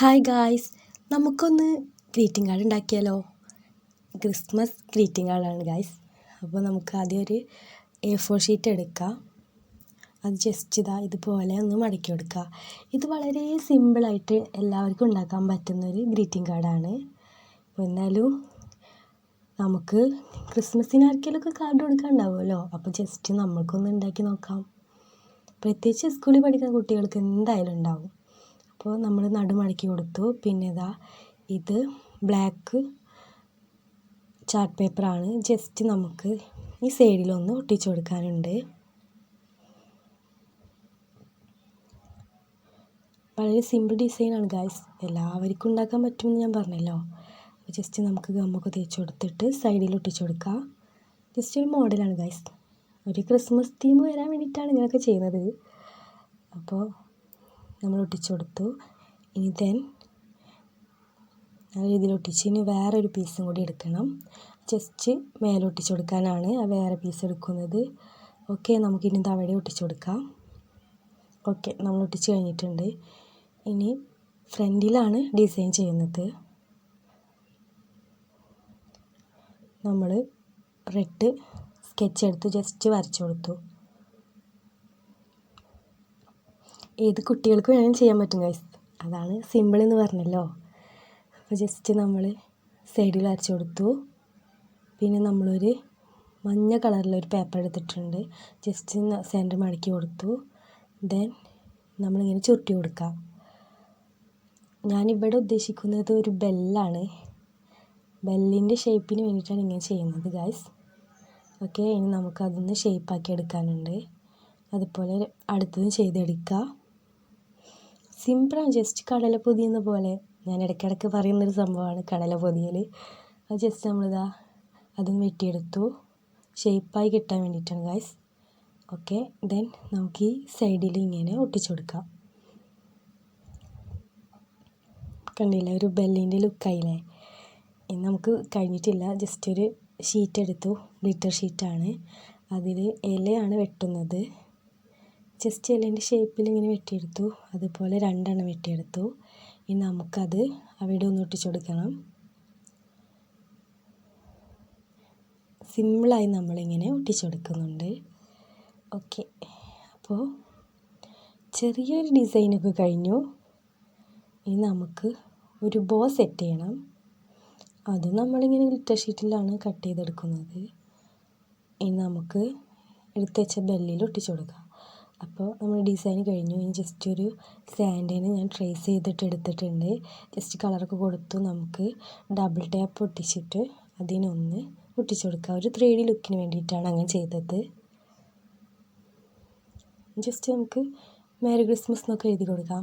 Hi guys നമുക്കൊന്ന് greeting card ഉണ്ടാക്കിയാലോ? Christmas greeting കാർഡാണ് ഗായ്സ് അപ്പോൾ നമുക്ക് ആദ്യം ഒരു എ ഫോർ ഷീറ്റ് എടുക്കാം. അത് ജസ്റ്റ് ഇതാ ഇതുപോലെ ഒന്ന് മടക്കി കൊടുക്കുക ഇത് വളരെ സിമ്പിളായിട്ട് എല്ലാവർക്കും ഉണ്ടാക്കാൻ പറ്റുന്നൊരു ഗ്രീറ്റിംഗ് കാർഡാണ് അപ്പോൾ എന്നാലും നമുക്ക് ക്രിസ്മസിന് ആർക്കെങ്കിലുമൊക്കെ കാർഡ് കൊടുക്കാൻ ഉണ്ടാവുമല്ലോ അപ്പോൾ ജസ്റ്റ് നമ്മൾക്കൊന്ന് ഉണ്ടാക്കി നോക്കാം. പ്രത്യേകിച്ച് സ്കൂളിൽ പഠിക്കുന്ന കുട്ടികൾക്ക് എന്തായാലും ഉണ്ടാവും. അപ്പോൾ നമ്മൾ നടു മടക്കി കൊടുത്തു. പിന്നെ ഇതാ ഇത് ബ്ലാക്ക് ചാർട്ട് പേപ്പറാണ്. ജസ്റ്റ് നമുക്ക് ഈ സൈഡിലൊന്ന് ഒട്ടിച്ചു കൊടുക്കാനുണ്ട്. വളരെ സിമ്പിൾ ഡിസൈനാണ് ഗായ്സ് എല്ലാവർക്കും ഉണ്ടാക്കാൻ പറ്റുമെന്ന് ഞാൻ പറഞ്ഞല്ലോ. ജസ്റ്റ് നമുക്ക് ഗമ്മൊക്കെ തേച്ച് കൊടുത്തിട്ട് സൈഡിൽ ഒട്ടിച്ചു കൊടുക്കാം. ജസ്റ്റ് ഒരു മോഡലാണ് ഗായ്സ് ഒരു ക്രിസ്മസ് തീം വരാൻ വേണ്ടിയിട്ടാണ് ഇങ്ങനെയൊക്കെ ചെയ്യുന്നത്. അപ്പോൾ നമ്മൾ ഒട്ടിച്ചു കൊടുത്തു ഇനി ദെൻ നല്ല രീതിയിൽ ഒട്ടിച്ച് ഇനി വേറൊരു പീസും കൂടി എടുക്കണം. ജസ്റ്റ് മേലെ ഒട്ടിച്ചു കൊടുക്കാനാണ് ആ വേറെ പീസ് എടുക്കുന്നത്. ഓക്കെ നമുക്കിനി തവിടെ ഒട്ടിച്ചു കൊടുക്കാം ഓക്കെ നമ്മൾ ഒട്ടിച്ച് കഴിഞ്ഞിട്ടുണ്ട്. ഇനി ഫ്രണ്ടിലാണ് ഡിസൈൻ ചെയ്യുന്നത്. നമ്മൾ റെഡ് സ്കെച്ച് എടുത്ത് ജസ്റ്റ് വരച്ചു കൊടുത്തു. ഏത് കുട്ടികൾക്ക് വേണമെങ്കിലും ചെയ്യാൻ പറ്റും ഗൈസ് അതാണ് സിമ്പിൾ എന്ന് പറഞ്ഞല്ലോ. അപ്പോൾ ജസ്റ്റ് നമ്മൾ സൈഡിൽ അരച്ചു കൊടുത്തു. പിന്നെ നമ്മളൊരു മഞ്ഞ കളറിലൊരു പേപ്പർ എടുത്തിട്ടുണ്ട്. ജസ്റ്റ് സെന്റർ മടക്കി കൊടുത്തു. ദെൻ നമ്മളിങ്ങനെ ചുരുട്ടി കൊടുക്കാം. ഞാനിവിടെ ഉദ്ദേശിക്കുന്നത് ഒരു ബെല്ലാണ് ബെല്ലിന്റെ ഷേപ്പിന് വേണ്ടിയിട്ടാണ് ഇങ്ങനെ ചെയ്യുന്നത് ഗൈസ് ഓക്കെ ഇനി നമുക്കതൊന്ന് ഷേപ്പാക്കി എടുക്കാനുണ്ട്. അതുപോലെ അടുത്തത് ചെയ്തെടുക്കുക സിമ്പിളാണ് ജസ്റ്റ് കടല പൊതിയുന്ന പോലെ. ഞാൻ ഇടയ്ക്കിടയ്ക്ക് പറയുന്നൊരു സംഭവമാണ് കടല പൊതിയൽ. അത് ജസ്റ്റ് നമ്മളിതാ അതും വെട്ടിയെടുത്തു. ഷേപ്പായി കിട്ടാൻ വേണ്ടിയിട്ടാണ് ഗായ്സ് ഓക്കെ ദെൻ നമുക്ക് ഈ സൈഡിൽ ഇങ്ങനെ ഒട്ടിച്ചു കൊടുക്കാം. കണ്ടില്ലേ ഒരു ബെല്ലിന്റെ ലുക്കായില്ലേ? ഇനി നമുക്ക് കഴിഞ്ഞിട്ടില്ല. ജസ്റ്റ് ഒരു ഷീറ്റ് എടുത്തു. ഗ്ലിറ്റർ ഷീറ്റാണ്. അതിൽ ഇലയാണ് വെട്ടുന്നത്. ജസ്റ്റ് എല്ലിന്റെ ഷേപ്പിൽ ഇങ്ങനെ വെട്ടിയെടുത്തു. അതുപോലെ രണ്ടെണ്ണം വെട്ടിയെടുത്തു. ഇനി നമുക്കത് അവിടെ ഒന്ന് ഒട്ടിച്ചു കൊടുക്കണം. സിമ്പിളായി നമ്മളിങ്ങനെ ഒട്ടിച്ചു കൊടുക്കുന്നുണ്ട്. ഓക്കെ അപ്പോൾ ചെറിയൊരു ഡിസൈനൊക്കെ കഴിഞ്ഞു. ഇനി നമുക്ക് ഒരു ബോ സെറ്റ് ചെയ്യണം. അത് നമ്മളിങ്ങനെ ഗ്ലിറ്റർ ഷീറ്റിലാണ് കട്ട് ചെയ്തെടുക്കുന്നത്. ഇനി നമുക്ക് എടുത്തുവെച്ച ബെല്ലിൽ ഒട്ടിച്ചു കൊടുക്കാം. അപ്പോൾ നമ്മൾ ഡിസൈൻ കഴിഞ്ഞു. ഇനി ജസ്റ്റ് ഒരു സാൻഡിന് ഞാൻ ട്രേസ് ചെയ്തിട്ട് എടുത്തിട്ടുണ്ട്. ജസ്റ്റ് കളറൊക്കെ കൊടുത്തു. നമുക്ക് ഡബിൾ ടാപ്പ് ഒട്ടിച്ചിട്ട് അതിനൊന്ന് ഒട്ടിച്ചു കൊടുക്കുക ഒരു ത്രീ ഡി ലുക്കിന് വേണ്ടിയിട്ടാണ് അങ്ങനെ ചെയ്തത്. ജസ്റ്റ് നമുക്ക് മേരി ക്രിസ്മസ് എന്നൊക്കെ എഴുതി കൊടുക്കാം.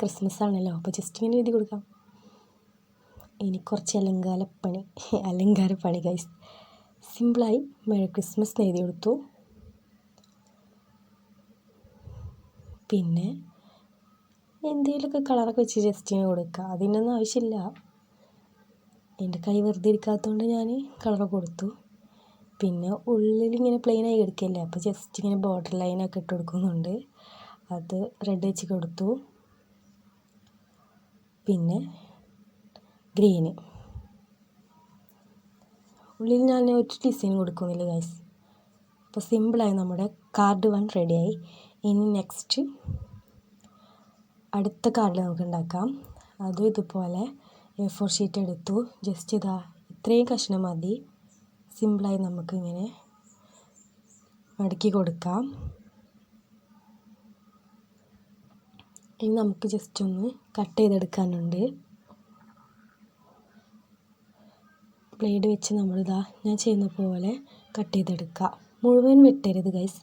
ക്രിസ്മസ് ആണല്ലോ. അപ്പോൾ ജസ്റ്റ് ഇങ്ങനെ എഴുതി കൊടുക്കാം. ഇനി കുറച്ച് അലങ്കാരപ്പണി. അലങ്കാരപ്പണി ഗൈസ് സിമ്പിളായി മേരി ക്രിസ്മസ് എഴുതി കൊടുത്തു. പിന്നെ എന്തെങ്കിലുമൊക്കെ കളറൊക്കെ വെച്ച് ജസ്റ്റ് ഇങ്ങനെ കൊടുക്കുക. അതിനൊന്നും ആവശ്യമില്ല. എന്റെ കൈ വെറുതെ ഇരിക്കാത്തതുകൊണ്ട് ഞാൻ കളർ കൊടുത്തു. പിന്നെ പ്ലെയിൻ ആയി കിടക്കില്ലേ അപ്പോൾ ജസ്റ്റ് ഇങ്ങനെ ബോർഡർ ലൈനൊക്കെ ഇട്ട് കൊടുക്കുന്നുണ്ട്. അത് റെഡ് വെച്ച് കൊടുത്തു. പിന്നെ ഗ്രീന് ഉള്ളിൽ ഞാൻ ഒരു ഡിസൈൻ കൊടുക്കുന്നില്ല ഗൈസ് അപ്പോൾ സിമ്പിളായി നമ്മുടെ കാർഡ് വൺ റെഡിയായി. ഇനി നെക്സ്റ്റ് അടുത്ത കാർഡ് നമുക്ക് ഉണ്ടാക്കാം. അതും ഇതുപോലെ എ ഫോർ ഷീറ്റ് എടുത്തു. ജസ്റ്റ് ഇതാ ഇത്രയും കഷ്ണം മതി. സിമ്പിളായി നമുക്കിങ്ങനെ മടക്കി കൊടുക്കാം. ഇനി നമുക്ക് ജസ്റ്റ് ഒന്ന് കട്ട് ചെയ്തെടുക്കാനുണ്ട്. ബ്ലേഡ് വെച്ച് നമ്മളിതാ ഞാൻ ചെയ്യുന്ന പോലെ കട്ട് ചെയ്തെടുക്കുക മുഴുവൻ വെട്ടരുത് ഗൈസ്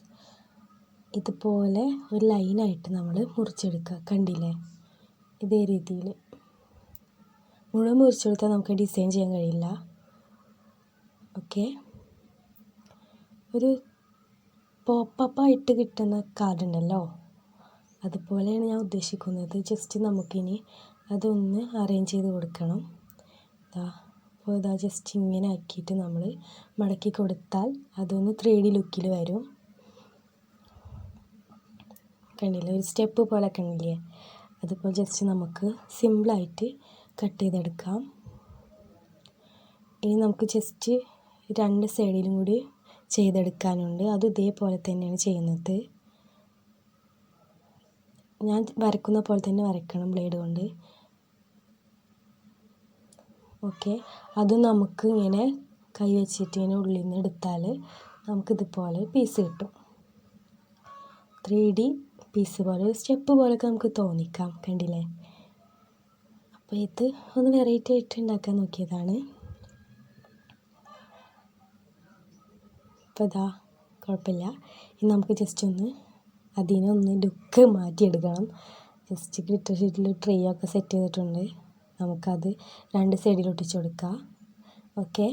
ഇതുപോലെ ഒരു ലൈനായിട്ട് നമ്മൾ മുറിച്ചെടുക്കുക കണ്ടില്ലേ? ഇതേ രീതിയിൽ മുഴുവൻ മുറിച്ചെടുത്താൽ നമുക്ക് ഡിസൈൻ ചെയ്യാൻ കഴിയില്ല. ഓക്കെ ഒരു പോപ്പപ്പായിട്ട് കിട്ടുന്ന കാർഡ് ഉണ്ടല്ലോ. അതുപോലെയാണ് ഞാൻ ഉദ്ദേശിക്കുന്നത്. ജസ്റ്റ് നമുക്കിനി അതൊന്ന് അറേഞ്ച് ചെയ്ത് കൊടുക്കണം. അപ്പോൾ ഇതാ ജസ്റ്റ് ഇങ്ങനെ ആക്കിയിട്ട് നമ്മൾ മടക്കി കൊടുത്താൽ അതൊന്ന് ത്രീ ഡി ലുക്കിൽ വരും. കണ്ടില്ലേ? ഒരു സ്റ്റെപ്പ് പോലെ കണ്ടില്ലേ അതിപ്പോൾ ജസ്റ്റ് നമുക്ക് സിമ്പിളായിട്ട് കട്ട് ചെയ്തെടുക്കാം. ഇനി നമുക്ക് ജസ്റ്റ് രണ്ട് സൈഡിലും കൂടി ചെയ്തെടുക്കാനുണ്ട്. അത് ഇതേപോലെ തന്നെയാണ് ചെയ്യുന്നത്. ഞാൻ വരക്കുന്ന പോലെ തന്നെ വരയ്ക്കണം ബ്ലേഡ് കൊണ്ട്. ഓക്കെ. അത് നമുക്ക് ഇങ്ങനെ കൈ വെച്ചിട്ട് ഇങ്ങനെ ഉള്ളിൽ നിന്ന് എടുത്താൽ നമുക്കിതുപോലെ പീസ് കിട്ടും. ത്രീ ഡി പീസ് പോലെ സ്റ്റെപ്പ് പോലെയൊക്കെ നമുക്ക് തോന്നിക്കാം കണ്ടില്ലേ? അപ്പോൾ ഇത് ഒന്ന് വെറൈറ്റി ആയിട്ട് ഉണ്ടാക്കാൻ നോക്കിയതാണ്. അപ്പോൾ ഇതാ കുഴപ്പമില്ല. ഇനി നമുക്ക് ജസ്റ്റ് ഒന്ന് അതിനൊന്ന് ലുക്ക് മാറ്റിയെടുക്കണം. ജസ്റ്റ് ഗ്ലിറ്റർ ഷീറ്റിൽ ട്രീ ഒക്കെ സെറ്റ് ചെയ്തിട്ടുണ്ട്. നമുക്കത് രണ്ട് സൈഡിൽ ഒട്ടിച്ച് കൊടുക്കാം. ഓക്കെ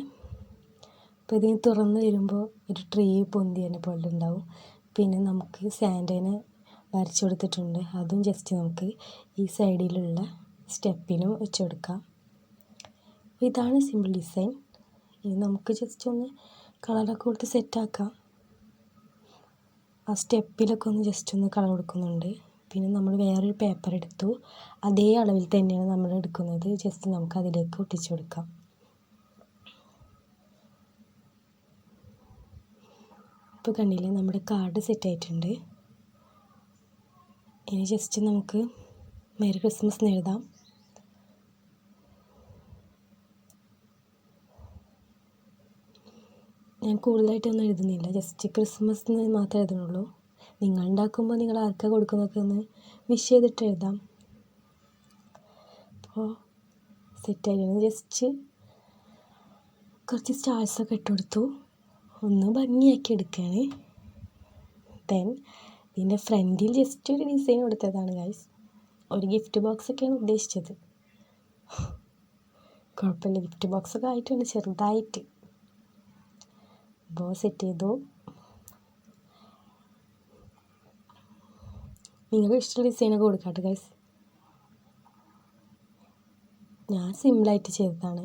അപ്പോൾ ഇതിന് തുറന്ന് വരുമ്പോൾ ഒരു ട്രീ പൊന്തിയതിനെ പോലെ ഉണ്ടാവും. പിന്നെ നമുക്ക് സാൻഡേനെ വരച്ചു കൊടുത്തിട്ടുണ്ട്. അതും ജസ്റ്റ് നമുക്ക് ഈ സൈഡിലുള്ള സ്റ്റെപ്പിനും വെച്ച് കൊടുക്കാം. ഇതാണ് സിമ്പിൾ ഡിസൈൻ ഇനി നമുക്ക് ജസ്റ്റ് ഒന്ന് കളറൊക്കെ കൊടുത്ത് സെറ്റാക്കാം ആ സ്റ്റെപ്പിലൊക്കെ ഒന്ന് ജസ്റ്റ് ഒന്ന് കളർ കൊടുക്കുന്നുണ്ട്. പിന്നെ നമ്മൾ വേറൊരു പേപ്പർ എടുത്തു. അതേ അളവിൽ തന്നെയാണ് നമ്മൾ എടുക്കുന്നത്. ജസ്റ്റ് നമുക്ക് അതിലേക്ക് ഒട്ടിച്ചു കൊടുക്കാം. ഇപ്പോൾ കണ്ടില്ലേ നമ്മുടെ കാർഡ് സെറ്റ് ആയിട്ടുണ്ട്. ഇനി ജസ്റ്റ് നമുക്ക് മേരി ക്രിസ്മസ് എന്ന് എഴുതാം. ഞാൻ കൂടുതലായിട്ടൊന്നും എഴുതുന്നില്ല. ജസ്റ്റ് ക്രിസ്മസ് എന്ന് മാത്രമേ എഴുതുന്നുള്ളൂ. നിങ്ങൾ ഉണ്ടാക്കുമ്പോൾ നിങ്ങൾ ആർക്കാണ് കൊടുക്കുന്നതൊക്കെ ഒന്ന് വിഷ് ചെയ്തിട്ട് എഴുതാം. അപ്പോൾ സെറ്റ് ആയിരുന്നു ജസ്റ്റ് കുറച്ച് സ്റ്റാർസൊക്കെ ഇട്ട് കൊടുത്തു. ഒന്ന് ഭംഗിയാക്കി എടുക്കുകയാണ്. ദെൻ ഇതിന്റെ ഫ്രണ്ടിൽ ജസ്റ്റ് ഒരു ഡിസൈൻ കൊടുത്തതാണ് ഗൈസ് ഒരു ഗിഫ്റ്റ് ബോക്സ് ഒക്കെയാണ് ഉദ്ദേശിച്ചത്. കുഴപ്പമില്ല. ഗിഫ്റ്റ് ബോക്സൊക്കെ ആയിട്ടുണ്ട് ചെറുതായിട്ട്. അപ്പോൾ സെറ്റ് ചെയ്തു. നിങ്ങൾക്ക് ഇഷ്ടമുള്ള ഡിസൈനൊക്കെ കൊടുക്കാട്ടെ ഗൈസ് ഞാൻ സിമ്പിളായിട്ട് ചെയ്തതാണ്.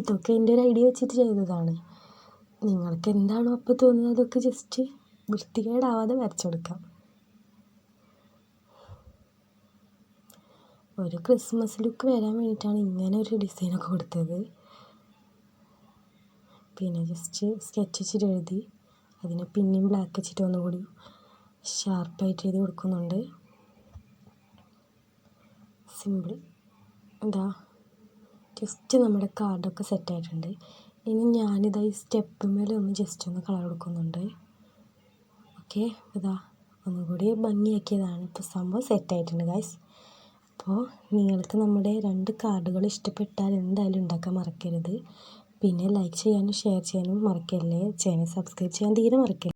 ഇതൊക്കെ എന്റെ ഒരു ഐഡിയ വെച്ചിട്ട് ചെയ്തതാണ്. നിങ്ങൾക്ക് എന്താണോ അപ്പോൾ തോന്നുന്നത് അതൊക്കെ ജസ്റ്റ് വൃത്തികേടാവാതെ വരച്ചു കൊടുക്കാം. ഒരു ക്രിസ്മസ് ലുക്ക് വരാൻ വേണ്ടിയിട്ടാണ് ഇങ്ങനെ ഒരു ഡിസൈനൊക്കെ കൊടുത്തത്. പിന്നെ ജസ്റ്റ് സ്കെച്ച് വെച്ചിട്ട് എഴുതി. അതിനെ പിന്നെയും ബ്ലാക്ക് വെച്ചിട്ട് ഒന്നുകൂടി ഷാർപ്പായിട്ട് എഴുതി കൊടുക്കുന്നുണ്ട്. സിമ്പിൾ എന്താ? ജസ്റ്റ് നമ്മുടെ കാർഡൊക്കെ സെറ്റായിട്ടുണ്ട് ഇനി ഞാനിതാ ഈ സ്റ്റെപ്പ് മേലെ ഒന്ന് ജസ്റ്റ് ഒന്ന് കളർ കൊടുക്കുന്നുണ്ട്. ഓക്കെ ഇതാ. ഒന്നുകൂടി ഭംഗിയാക്കിയതാണ്. ഇപ്പോൾ സംഭവം സെറ്റായിട്ടുണ്ട് ഗൈസ് അപ്പോൾ നിങ്ങൾക്ക് നമ്മുടെ രണ്ട് കാർഡുകൾ ഇഷ്ടപ്പെട്ടാൽ എന്തായാലും ഉണ്ടാക്കാൻ മറക്കരുത്. പിന്നെ ലൈക്ക് ചെയ്യാനും ഷെയർ ചെയ്യാനും മറക്കല്ലേ. ചാനൽ സബ്സ്ക്രൈബ് ചെയ്യാൻ തീരെ മറക്കരുത്